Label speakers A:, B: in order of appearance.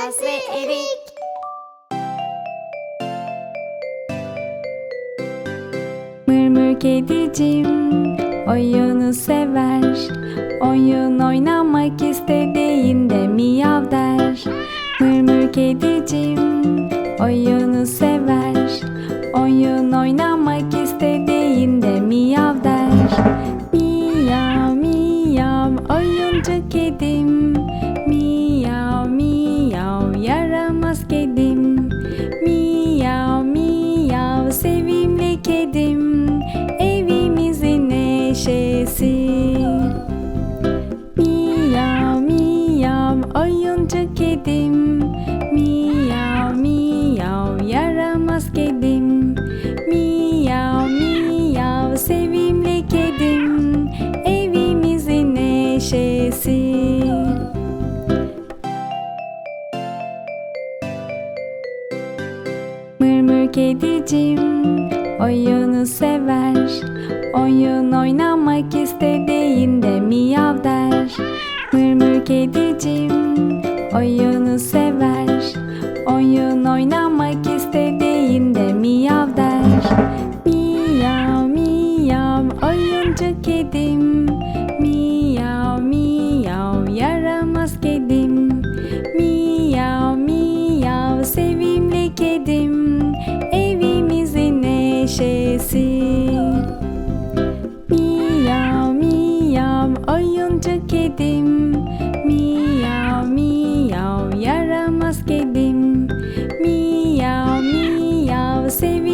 A: Ayaz ve Erik.
B: Mırmır kedicim oyunu sever. Oyun oynamak istediğinde miyav der. Mırmır kedicim oyunu sever. Oyun oynamak istediğinde miyav der. Miyav miyav oyuncu kedim kedim Evimizin neşesi. Miyav miyav oyuncu kedim Miyav miyav yaramaz kedim. Miyav miyav sevimli kedim. Evimizin neşesi. Mırmır kedicim oyunu sever. Oyun oynamak istediğinde miyav der. Mırmır kedicim oyunu sever. Oyun oynamak istediğinde miyav der. Miyav miyav oyuncu kedim kedisi Miyav miyav oyuncu kedim. Miyav miyav yaramaz kedim. Miyav miyav seviyorum